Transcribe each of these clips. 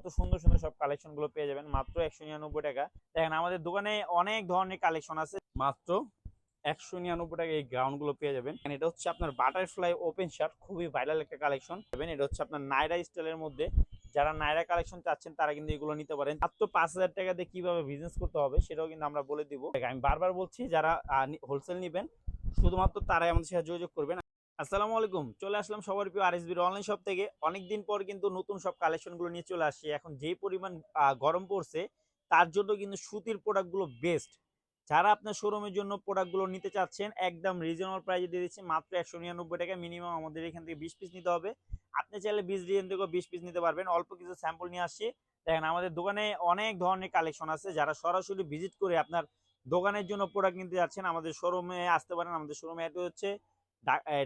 কত সুন্দর সুন্দর সব কালেকশনগুলো পেয়ে যাবেন। মাত্র একশো নিরানব্বই টাকা। দেখেন, আমাদের দোকানে অনেক ধরনের কালেকশন আছে। মাত্র একশো নিরানব্বই টাকা এই গ্রাউন্ডগুলো পেয়ে যাবেন। এটা হচ্ছে আপনার বাটারফ্লাই ওপেন শার্ট খুবই ভাইরাল একটা কালেকশন পাবেন এটা হচ্ছে আপনার নাইরা স্টাইলের মধ্যে। যারা নাইরা কালেকশন চাচ্ছেন, তারা কিন্তু এগুলো নিতে পারেন। মাত্র পাঁচ হাজার টাকা দিয়ে কীভাবে বিজনেস করতে হবে, সেটাও কিন্তু আমরা বলে দিব। আমি বারবার বলছি, যারা হোলসেল নিবেন, শুধুমাত্র তারাই আমাদের সাথে যোগাযোগ করবেন। আসসালামু আলাইকুম। চলে আসলাম সবার প্রিয় আরএসবির অনলাইন শপ থেকে। অনেকদিন পর কিন্তু নতুন সব কালেকশনগুলো নিয়ে চলে আসছি। এখন যে পরিমাণ গরম পড়ছে, তার জন্য কিন্তু সুতির প্রোডাক্টগুলো বেস্ট যারা আপনার শোরুমের জন্য প্রোডাক্টগুলো নিতে চাচ্ছেন, একদম রিজনেবল প্রাইসে দিয়ে দিচ্ছি। মাত্র একশো নিরানব্বই টাকা মিনিমাম আমাদের এখান থেকে বিশ পিস নিতে হবে। আপনি চাইলে বিশ ডিজাইন থেকেও বিশ পিস নিতে পারবেন। অল্প কিছু স্যাম্পল নিয়ে আসছি। দেখেন, আমাদের দোকানে অনেক ধরনের কালেকশন আছে। যারা সরাসরি ভিজিট করে আপনার দোকানের জন্য প্রোডাক্ট নিতে যাচ্ছেন, আমাদের শোরুমে আসতে পারেন। আমাদের শোরুমে অ্যাড হচ্ছে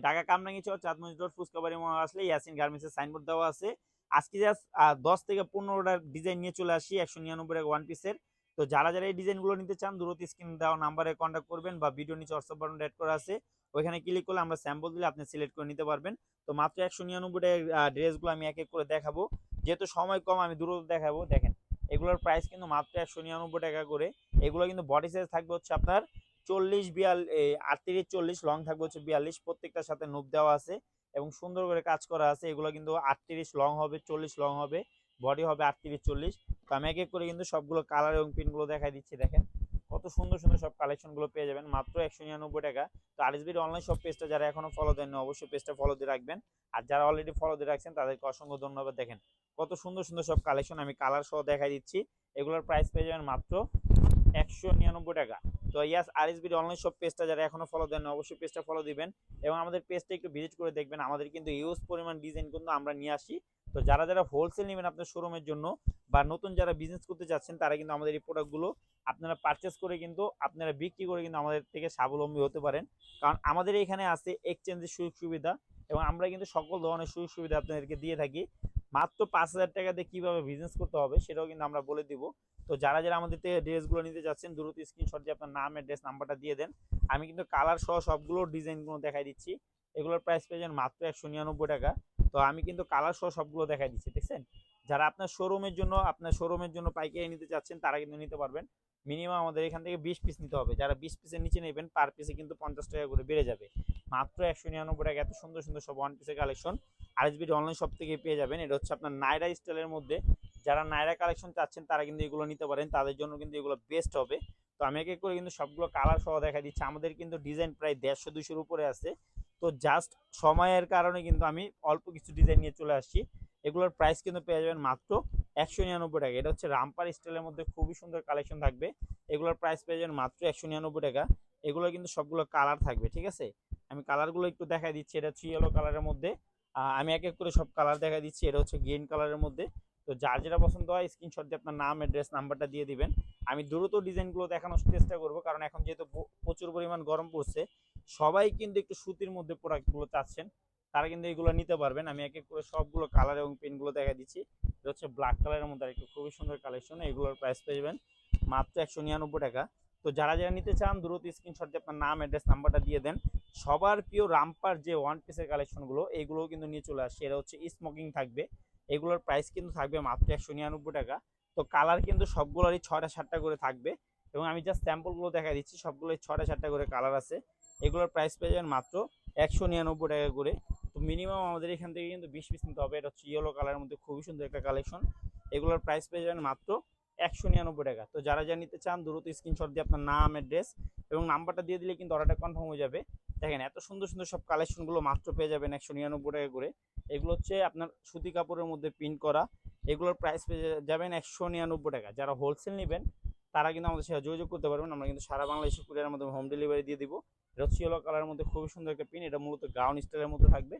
ঢাকা কামরাঙ্গি চর চাঁদমঞ্জ রোড, ফুচকাবাড়ি মোড় আসলে ইয়াসিন গার্মেন্টসের সাইনবোর্ড দেওয়া আছে। আজকে জাস্ট দশ থেকে পনেরোটা ডিজাইন নিয়ে চলে আসি, একশো নিরানব্বই ওয়ান পিসের তো যারা যারা এই ডিজাইনগুলো নিতে চান, দ্রুত স্ক্রিন দেওয়া নাম্বারে কন্ট্যাক্ট করবেন বা ভিডিও নিচে হোয়াটসঅ্যাপ বাটন অ্যাড করা আছে। ওইখানে ক্লিক করলে আমরা স্যাম্পল দিলে আপনি সিলেক্ট করে নিতে পারবেন। তো মাত্র একশো নিরানব্বই টাকা ড্রেসগুলো আমি এক এক করে দেখাবো। যেহেতু সময় কম, আমি দ্রুত দেখাবো। দেখেন, এগুলোর প্রাইস কিন্তু মাত্র একশো নিরানব্বই টাকা করে। এগুলো কিন্তু বডি সাইজ থাকবে হচ্ছে আপনার চল্লিশ, বিয়াল আটত্রিশ চল্লিশ লং থাকবে হচ্ছে বিয়াল্লিশ। প্রত্যেকটার সাথে নোব দেওয়া আছে এবং সুন্দর করে কাজ করা আছে। এগুলো কিন্তু আটত্রিশ লং হবে, চল্লিশ লং হবে বডি হবে আটত্রিশ চল্লিশ। তো আমি এক এক করে কিন্তু সবগুলো কালার এবং পিনগুলো দেখাই দিচ্ছি, দেখেন। কত সুন্দর সুন্দর সব কালেকশনগুলো পেয়ে যাবেন। মাত্র একশো নিরানব্বই টাকা। তো আর আরএসবির অনলাইন সব পেজটা যারা এখনও ফলো দেননি, অবশ্যই পেজটা ফলো দিয়ে রাখবেন। আর যারা অলরেডি ফলো দিয়ে রাখছেন, তাদেরকে অসংখ্য ধন্যবাদ। দেখেন, কত সুন্দর সুন্দর সব কালেকশন আমি কালার সহ দেখাই দিচ্ছি। এগুলোর প্রাইস পেয়ে যাবেন মাত্র একশো নিরানব্বই টাকা। তো ইয়াস আরএসবির অনলাইন শপ পেজটা যারা এখনও ফলো দেন অবশ্যই পেজটা ফলো দিবেন এবং আমাদের পেজটা একটু ভিজিট করে দেখবেন। আমাদের কিন্তু ইউজ পরিমাণ ডিজাইন কিন্তু আমরা নিয়ে আসি। তো যারা যারা হোলসেল নেবেন আপনার শোরুমের জন্য বা নতুন যারা বিজনেস করতে চাচ্ছেন, তারা কিন্তু আমাদের এই প্রোডাক্টগুলো আপনারা পারচেস করে কিন্তু আপনারা বিক্রি করে কিন্তু আমাদের থেকে স্বাবলম্বী হতে পারেন। কারণ আমাদের এখানে আছে এক্সচেঞ্জের সুযোগ সুবিধা এবং আমরা কিন্তু সকল ধরনের সুযোগ সুবিধা আপনাদেরকে দিয়ে থাকি। মাত্র পাঁচ হাজার টাকা দিয়ে কীভাবে বিজনেস করতে হবে, সেটাও কিন্তু আমরা বলে দিব। তো যারা যারা আমাদের থেকে ড্রেসগুলো নিতে যাচ্ছেন, দ্রুত স্ক্রিনশট দিয়ে আপনার নাম অ্যাড্রেস নাম্বারটা দিয়ে দেন। আমি কিন্তু কালার সহ সবগুলো ডিজাইনগুলো দেখাই দিচ্ছি। এগুলোর প্রাইস পেয়ে যাবেন মাত্র একশো নিরানব্বই টাকা। তো আমি কিন্তু কালার সহ সবগুলো দেখাই দিচ্ছি, দেখছেন? যারা আপনার শোরুমের জন্য, আপনার শোরুমের জন্য পাইকারি নিতে চাচ্ছেন, তারা কিন্তু নিতে পারবেন। মিনিমাম আমাদের এখান থেকে বিশ পিস নিতে হবে। যারা বিশ পিসের নিচে নেবেন পার পিসে কিন্তু পঞ্চাশ টাকা করে বেড়ে যাবে। মাত্র একশো নিরানব্বই টাকা। এত সুন্দর সুন্দর সব ওয়ান পিসের কালেকশন আর এস আরএসবির অনলাইন শপ থেকে পেয়ে যাবেন, এটা হচ্ছে আপনার নাইরা স্টাইলের মধ্যে যারা নাইরা কালেকশন চাচ্ছেন, তারা কিন্তু এগুলো নিতে পারেন। তাদের জন্য কিন্তু এগুলো বেস্ট হবে। তো আমি এক এক করে কিন্তু সবগুলো কালার সহ দেখা দিচ্ছি। আমাদের কিন্তু ডিজাইন প্রায় দেড়শো দুশোর উপরে আছে। তো জাস্ট সময়ের কারণে কিন্তু আমি অল্প কিছু ডিজাইন নিয়ে চলে আসছি। এগুলোর প্রাইস কিন্তু পেয়ে যাবেন মাত্র একশো নিরানব্বই টাকা। এটা হচ্ছে রামপার স্টাইলের মধ্যে খুবই সুন্দর কালেকশন থাকবে। এগুলোর প্রাইস পেয়ে যাবেন মাত্র একশো নিরানব্বই টাকা। এগুলো কিন্তু সবগুলো কালার থাকবে, ঠিক আছে? আমি কালারগুলো একটু দেখাই দিচ্ছি। এটা হচ্ছে ইয়েলো কালারের মধ্যে। আমি এক এক করে সব কালার দেখা দিচ্ছি। এটা হচ্ছে গ্রিন কালারের মধ্যে। তো যার যেটা পছন্দ হয় স্ক্রিনশট দিয়ে আপনার নাম অ্যাড্রেস নাম্বারটা দিয়ে দিবেন। আমি দ্রুত ডিজাইনগুলো দেখানোর চেষ্টা করব, কারণ এখন যেহেতু প্রচুর পরিমাণ গরম পড়ছে, সবাই কিন্তু একটু সুতির মধ্যে প্রোডাক্টগুলো চাচ্ছেন। তারা কিন্তু এগুলো নিতে পারবেন। আমি এক এক করে সবগুলো কালার এবং পেনগুলো দেখা দিচ্ছি। এটা হচ্ছে ব্ল্যাক কালারের মধ্যে একটু খুবই সুন্দর কালেকশন এগুলোর প্রাইস পেয়ে যাবেন মাত্র একশো নিরানব্বই টাকা। তো যারা যারা নিতে চান, দ্রুত স্ক্রিনশট দিয়ে আপনার নাম অ্যাড্রেস নাম্বারটা দিয়ে দেন। সবার প্রিয় রামপার যে ওয়ান পিসের কালেকশনগুলো এইগুলোও কিন্তু নিয়ে চলে আসছে। এটা হচ্ছে স্মোকিং থাকবে। এগুলোর প্রাইস কিন্তু থাকবে মাত্র একশো নিরানব্বই টাকা। তো কালার কিন্তু সবগুলোরই ছয়টা সাতটা করে থাকবে এবং আমি জাস্ট স্যাম্পলগুলো দেখা দিচ্ছি, সবগুলোই ছয়টা সাতটা করে কালার আছে। এগুলোর প্রাইস পেয়ে যাবেন মাত্র একশো নিরানব্বই টাকা করে। তো মিনিমাম আমাদের এখান থেকে কিন্তু বিশ পিস নিতে হবে, এটা হচ্ছে ইয়েলো কালারের মধ্যে খুবই সুন্দর একটা কালেকশন এগুলোর প্রাইস পেয়ে যাবেন মাত্র একশো নিরানব্বই টাকা। তো যারা যা নিতে চান, দ্রুত স্ক্রিনশট দিয়ে আপনার নাম অ্যাড্রেস এবং নাম্বারটা দিয়ে দিলে কিন্তু অর্ডারটা কনফার্ম হয়ে যাবে। দেখেন, এত সুন্দর সুন্দর সব কালেকশনগুলো মাত্র পেয়ে যাবেন একশো নিরানব্বই টাকা করে। এগুলো হচ্ছে আপনার সুতি কাপড়ের মধ্যে প্রিন্ট করা। এগুলোর প্রাইস পেয়ে যাবেন একশো নিরানব্বই টাকা। যারা হোলসেল নেবেন, তারা কিন্তু আমাদের সাথে যোগাযোগ করতে পারবেন। আমরা কিন্তু সারা বাংলাদেশে কুরিয়ারের মধ্যে হোম ডেলিভারি দিয়ে দিব। এটা হচ্ছে ইয়েলো কালারের মধ্যে খুবই সুন্দর একটা পিন এটা মূলত গাউন স্টাইলের মধ্যে থাকবে।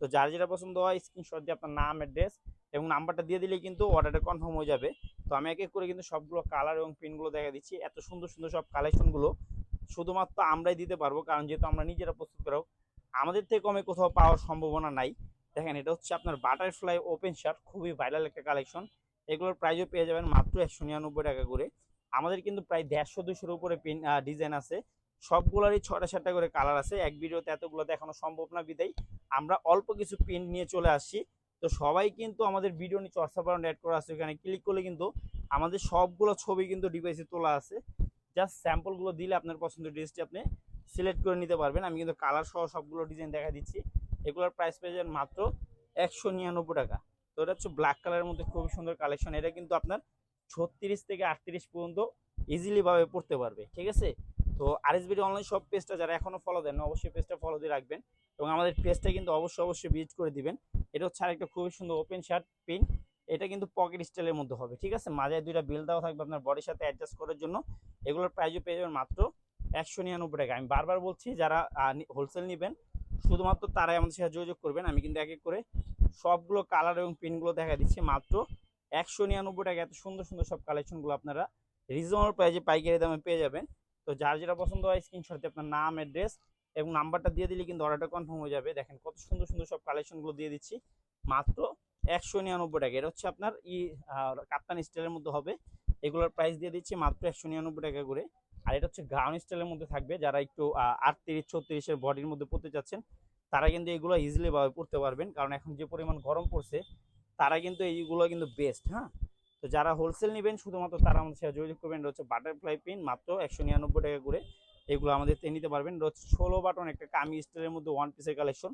তো যার যেটা পছন্দ হয় স্ক্রিনশট দিয়ে আপনার নাম অ্যাড্রেস এবং নাম্বারটা দিয়ে দিলেই কিন্তু অর্ডারটা কনফার্ম হয়ে যাবে। তো আমি এক এক করে কিন্তু সবগুলো কালার এবং প্রিন্টগুলো দেখা দিচ্ছি। এত সুন্দর সুন্দর সব কালেকশনগুলো শুধুমাত্র আমরাই দিতে পারব। কারণ যেহেতু আমরা নিজেরা প্রস্তুত করাও আমাদের থেকে কমে কোথাও পাওয়ার সম্ভাবনা নাই। দেখেন, এটা হচ্ছে আপনার বাটারফ্লাই ওপেন শার্ট খুবই ভাইরাল একটা কালেকশন এগুলোর প্রাইসও পেয়ে যাবেন মাত্র একশো নিরানব্বই টাকা করে। আমাদের কিন্তু প্রায় দেড়শো দুশোর উপরে পিন ডিজাইন আছে। সবগুলোরই ছটা সাতটা করে কালার আছে। এক ভিডিওতে এতগুলো দেখানো সম্ভব না বিদায়। আমরা অল্প কিছু প্রিন্ট নিয়ে চলে আসছি। তো সবাই কিন্তু আমাদের ভিডিও নিয়ে নিচে হোয়াটসঅ্যাপ অ্যাড করা আছে। ওখানে ক্লিক করলে কিন্তু আমাদের সবগুলো ছবি কিন্তু ডিভাইসে তোলা আছে। জাস্ট স্যাম্পলগুলো দিলে আপনার পছন্দের ড্রেসটি আপনি সিলেক্ট করে নিতে পারবেন। আমি কিন্তু কালার সহ সবগুলো ডিজাইন দেখা দিচ্ছি। এগুলোর প্রাইস পেয়ে মাত্র একশো নিরানব্বই টাকা। তো এটা হচ্ছে ব্ল্যাক কালারের মধ্যে খুবই সুন্দর কালেকশন এটা কিন্তু আপনার ছত্রিশ থেকে আটত্রিশ পর্যন্ত ইজিলিভাবে পড়তে পারবে, ঠিক আছে? তো আর আরএসবিডি অনলাইন সব পেজটা যারা এখনও ফলো দেন অবশ্যই পেজটা ফলো দিয়ে রাখবেন এবং আমাদের পেজটা কিন্তু অবশ্যই অবশ্যই ভিজিট করে দিবেন। এটা হচ্ছে আরেকটা খুবই সুন্দর ওপেন শার্ট পিন এটা কিন্তু পকেট স্টাইলের মধ্যে হবে, ঠিক আছে? মাঝে দুইটা বিল দেওয়া থাকবে আপনার বডির সাথে অ্যাডজাস্ট করার জন্য। এগুলোর প্রাইসও পেয়ে যাবেন মাত্র একশো নিরানব্বই টাকা। আমি বারবার বলছি, যারা হোলসেল নেবেন শুধুমাত্র তারাই আমাদের সাথে যোগাযোগ করবেন। আমি কিন্তু এক এক করে সবগুলো কালার এবং পিনগুলো দেখা দিচ্ছি। মাত্র একশো নিরানব্বই টাকা এত সুন্দর সুন্দর সব কালেকশনগুলো আপনারা রিজনেবল প্রাইসে পাইকারি দামে পেয়ে যাবেন। তো যার যেটা পছন্দ হয় স্ক্রিনশট দিয়ে আপনার নাম অ্যাড্রেস এবং নাম্বারটা দিয়ে দিলে কিন্তু অর্ডারটা কনফার্ম হয়ে যাবে। দেখেন কত সুন্দর সুন্দর সব কালেকশনগুলো দিয়ে দিচ্ছি। মাত্র একশো নিরানব্বই টাকা। এটা হচ্ছে আপনার ই কাপ্তান স্টাইলের মধ্যে হবে। এগুলোর প্রাইস দিয়ে দিচ্ছি মাত্র একশো নিরানব্বই টাকা করে। আর এটা হচ্ছে গাউন স্টাইলের মধ্যে থাকবে। যারা একটু আটত্রিশ ছত্রিশের বডির মধ্যে পড়তে চাচ্ছেন, তারা কিন্তু এগুলো ইজিলি পড়তে পারবেন। কারণ এখন যে পরিমাণ গরম পড়ছে, তারা কিন্তু এইগুলো কিন্তু বেস্ট হ্যাঁ? তো যারা হোলসেল নেবেন, শুধুমাত্র তারা আমাদের সাথে যোগাযোগ করবেন। এটা হচ্ছে বাটারফ্লাই পিন মাত্র একশো নিরানব্বই টাকা করে। এগুলো আমাদের নিতে পারবেন। এটা হচ্ছে ষোলো বাটন একটা কামি স্টাইলের মধ্যে ওয়ান পিসের কালেকশন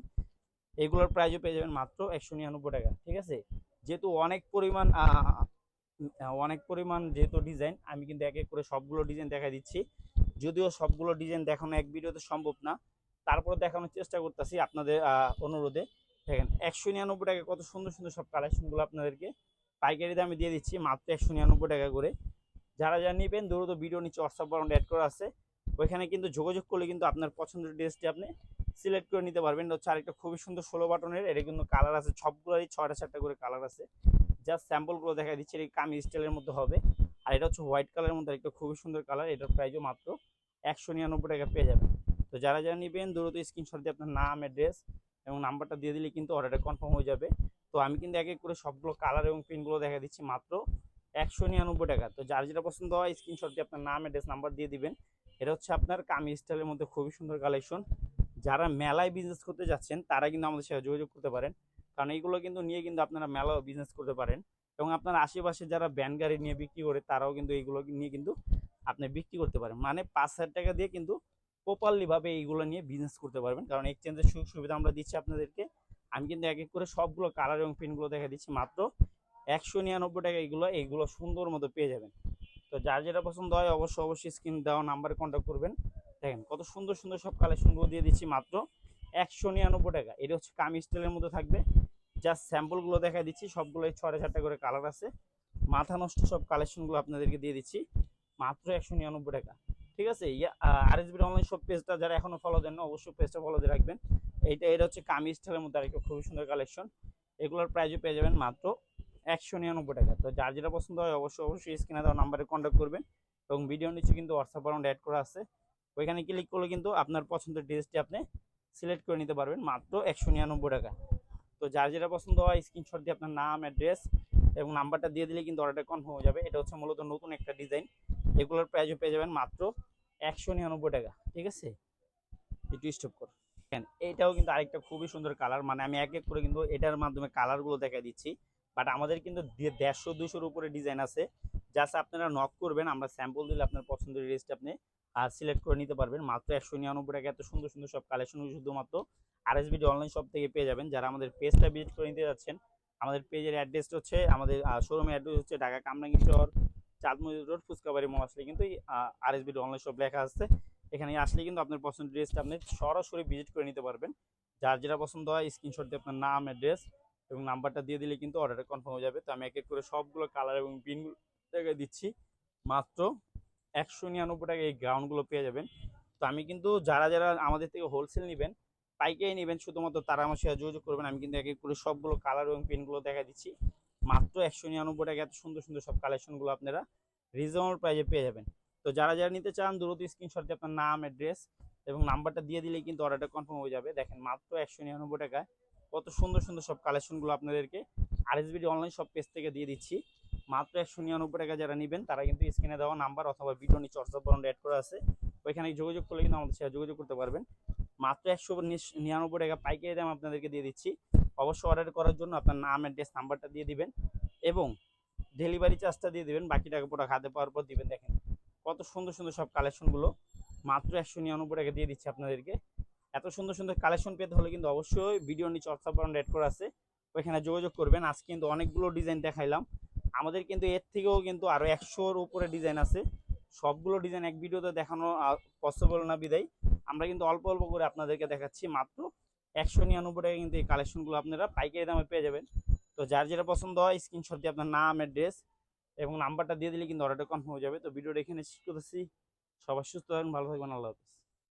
এগুলোর প্রাইসও পেয়ে যাবেন মাত্র একশো নিরানব্বই টাকা, ঠিক আছে? যেহেতু অনেক পরিমাণ অনেক পরিমাণ যেহেতু ডিজাইন আমি কিন্তু এক এক করে সবগুলো ডিজাইন দেখা দিচ্ছি। যদিও সবগুলো ডিজাইন দেখানো এক ভিডিওতে সম্ভব না, তারপরে দেখানোর চেষ্টা করতেছি আপনাদের অনুরোধে। দেখেন, একশো নিরানব্বই টাকা, কত সুন্দর সুন্দর সব কালেকশনগুলো আপনাদেরকে পাইকারি দামে দিয়ে দিচ্ছি, মাত্র একশো নিরানব্বই টাকা করে। যারা যারা নেবেন, দ্রুত ভিডিও নিচে হোয়াটসঅ্যাপ বাটন অ্যাড করা আছে, ওইখানে কিন্তু যোগাযোগ করলে কিন্তু আপনার পছন্দের ড্রেসটি আপনি সিলেক্ট করে নিতে পারবেন। হচ্ছে আরেকটা খুবই সুন্দর ষোলো বাটনের এটা কিন্তু কালার আছে, সবগুলোরই ছয়টা চারটা করে কালার আছে। জাস্ট স্যাম্পলগুলো দেখা দিচ্ছে এই কামি স্টাইলের মধ্যে হবে। আর এটা হচ্ছে হোয়াইট কালারের মধ্যে একটা খুবই সুন্দর কালার এটার প্রাইসও মাত্র একশো নিরানব্বই টাকা পেয়ে যাবেন। তো যারা যারা নেবেন, দ্রুত স্ক্রিনশট দিয়ে আপনার নাম অ্যাড্রেস এবং নাম্বারটা দিয়ে দিলে কিন্তু অর্ডারটা কনফার্ম হয়ে যাবে। তো আমি কিন্তু এক এক করে সবগুলো কালার এবং প্রিন্টগুলো দেখা দিচ্ছি মাত্র একশো নিরানব্বই টাকা। তো যার যেটা পছন্দ হয় স্ক্রিনশট দিয়ে আপনার নাম অ্যাড্রেস নাম্বার দিয়ে দিবেন। এটা হচ্ছে আপনার কামি স্টাইলের মধ্যে খুবই সুন্দর কালেকশন যারা মেলায় বিজনেস করতে যাচ্ছেন, তারা কিন্তু আমাদের সাথে যোগাযোগ করতে পারেন। কারণ এইগুলো কিন্তু নিয়ে কিন্তু আপনারা মেলাও বিজনেস করতে পারেন। এবং আপনার আশেপাশে যারা ব্যান গাড়ি নিয়ে বিক্রি করে, তারাও কিন্তু এইগুলো নিয়ে কিন্তু আপনি বিক্রি করতে পারেন। মানে পাঁচ হাজার টাকা দিয়ে কিন্তু প্রপারলি ভাবে এইগুলো নিয়ে বিজনেস করতে পারবেন। কারণ এক্সচেঞ্জের সুযোগ সুবিধা আমরা দিচ্ছি আপনাদেরকে। আমি কিন্তু এক এক করে সবগুলো কালার এবং প্রিন্টগুলো দেখা দিচ্ছি। মাত্র একশো নিরানব্বই টাকা এগুলো এইগুলো সুন্দর মতো পেয়ে যাবেন। তো যার যেটা পছন্দ হয় অবশ্যই অবশ্যই স্ক্রিন দেওয়া নাম্বারে কন্ট্যাক্ট করবেন। দেখেন কত সুন্দর সুন্দর সব কালেকশনগুলো দিয়ে দিচ্ছি মাত্র একশো নিরানব্বই টাকা। এটা হচ্ছে কামি স্টাইলের মধ্যে থাকবে। জাস্ট স্যাম্পলগুলো দেখা দিচ্ছি। সবগুলোই ছটা চারটা করে কালার আছে। মাথা নষ্ট সব কালেকশনগুলো আপনাদেরকে দিয়ে দিচ্ছি। মাত্র একশো নিরানব্বই টাকা। ঠিক আছে? আর এস বির অনলাইন সব পেজটা যারা এখনও ফলো দেন না অবশ্যই পেজটা ফলো দিয়ে রাখবেন। এইটা, এটা হচ্ছে কামি স্টাইলের মধ্যে আরেকটা খুবই সুন্দর কালেকশন এগুলোর প্রাইসও পেয়ে যাবেন মাত্র একশো নিরানব্বই টাকা। তো যার যেটা পছন্দ হয়, অবশ্যই অবশ্যই স্ক্রিনে দেওয়া নাম্বারে কন্ট্যাক্ট করবেন এবং ভিডিও নিচে কিন্তু হোয়াটসঅ্যাপ অ্যাকাউন্ট অ্যাড করা আছে। ওইখানে ক্লিক করলে কিন্তু আপনার পছন্দের ড্রেসটি আপনি সিলেক্ট করে নিতে পারবেন। মাত্র একশো নিরানব্বই টাকা। তো যার যেটা পছন্দ হয় স্ক্রিনশট দিয়ে আপনার নাম অ্যাড্রেস এবং নাম্বারটা দিয়ে দিলে কিন্তু অর্ডারটা কনফার্ম হয়ে যাবে। এটা হচ্ছে মূলত নতুন একটা ডিজাইন এগুলোর প্রাইসও পেয়ে যাবেন মাত্র একশো নিরানব্বই টাকা, ঠিক আছে? একটু স্টপ কর। এইটাও কিন্তু আরেকটা খুবই সুন্দর কালার মানে আমি এক এক করে কিন্তু এটার মাধ্যমে কালারগুলো দেখা দিচ্ছি। বাট আমাদের কিন্তু দেড়শো দুশোর উপরে ডিজাইন আছে। জাস্ট আপনারা নক করবেন, আমরা স্যাম্পল দিলে আপনার পছন্দের ড্রেসটা আপনি আর সিলেক্ট করে নিতে পারবেন। মাত্র একশো নিরানব্বই টাকা, এত সুন্দর সুন্দর সব কালেকশন শুধুমাত্র। R S BD online shop থেকে পেয়ে যাবেন। যারা আমাদের পেজটা ভিজিট করে নিতে যাচ্ছেন, আমাদের পেজের অ্যাড্রেসটা হচ্ছে, আমাদের শোরুমের অ্যাড্রেস হচ্ছে ঢাকা কামরাঙ্গি শহর চাঁদমুদি রোড ফুচকাবাড়ি মোড় আসলে কিন্তু R S BD online shop লেখা আছে। এখানে আসলে কিন্তু আপনার পছন্দ ড্রেসটা আপনি সরাসরি ভিজিট করে নিতে পারবেন। যার যেটা পছন্দ হয় স্ক্রিনশট দিয়ে আপনার নাম অ্যাড্রেস এবং নাম্বারটা দিয়ে দিলে কিন্তু অর্ডারটা কনফার্ম হয়ে যাবে। তো আমি এক এক করে সবগুলো কালার এবং পিনগুলো জায়গায় দিচ্ছি। মাত্র একশো নিরানব্বই টাকা এই গ্রাউন্ডগুলো পেয়ে যাবেন। তো আমি কিন্তু যারা যারা আমাদের থেকে হোলসেল নেবেন পাইকারি নেবেন, শুধুমাত্র তারা আমার সাথে যোগাযোগ করবেন। আমি কিন্তু এক এক করে সবগুলো কালার এবং পিনগুলো দেখা দিচ্ছি। মাত্র একশো নিরানব্বই টাকা এত সুন্দর সুন্দর সব কালেকশনগুলো আপনারা রিজনেবল প্রাইজে পেয়ে যাবেন। তো যারা যারা নিতে চান, দ্রুত স্ক্রিনশট দিয়ে আপনার নাম অ্যাড্রেস এবং নাম্বারটা দিয়ে দিলেই কিন্তু অর্ডারটা কনফার্ম হয়ে যাবে। দেখেন মাত্র একশো নিরানব্বই টাকায় কত সুন্দর সুন্দর সব কালেকশনগুলো আপনাদেরকে আর আরএসবিডি অনলাইন সব পেজ থেকে দিয়ে দিচ্ছি। মাত্র একশো নিরানব্বই টাকা যারা নেবেন, তারা কিন্তু স্ক্রিনে দেওয়া নাম্বার অথবা ভিডিও নিচে হোয়াটসঅ্যাপ অ্যাড করা আছে। ওইখানে যোগাযোগ করলে কিন্তু আমাদের সাথে যোগাযোগ করতে পারবেন। মাত্র একশো নিরানব্বই টাকা পাইকারি দাম আপনাদেরকে দিয়ে দিচ্ছি। অবশ্যই অর্ডার করার জন্য আপনার নাম অ্যাড্রেস নাম্বারটা দিয়ে দিবেন এবং ডেলিভারি চার্জটা দিয়ে দিবেন। বাকি টাকা পুরো হাতে পাওয়ার পর দিবেন। দেখেন কত সুন্দর সুন্দর সব কালেকশনগুলো মাত্র একশো নিরানব্বই টাকা দিয়ে দিচ্ছি আপনাদেরকে। এত সুন্দর সুন্দর কালেকশন পেতে হলে কিন্তু অবশ্যই ভিডিও নিচে হোয়াটসঅ্যাপ রেড করা আছে। ওইখানে যোগাযোগ করবেন। আজকে কিন্তু অনেকগুলো ডিজাইন দেখাইলাম। আমাদের কিন্তু এর থেকেও কিন্তু আরও একশোর উপরে ডিজাইন আছে। সবগুলো ডিজাইন এক ভিডিওতে দেখানো পসিবল না বিদায়। আমরা কিন্তু অল্প অল্প করে আপনাদেরকে দেখাচ্ছি মাত্র একশো নিরানব্বই টাকা কিন্তু এই কালেকশনগুলো আপনারা পাইকারি দামে পেয়ে যাবেন। তো যার যেটা পছন্দ হয় স্ক্রিনশট দিয়ে আপনার নাম অ্যাড্রেস এবং নাম্বারটা দিয়ে দিলে কিন্তু অর্ডারটা কনফার্ম হয়ে যাবে। তো ভিডিওটা এখানে শেষ করতেছি। সবাই সুস্থ থাকবেন ভালো থাকবেন, আল্লাহ হাফিজ।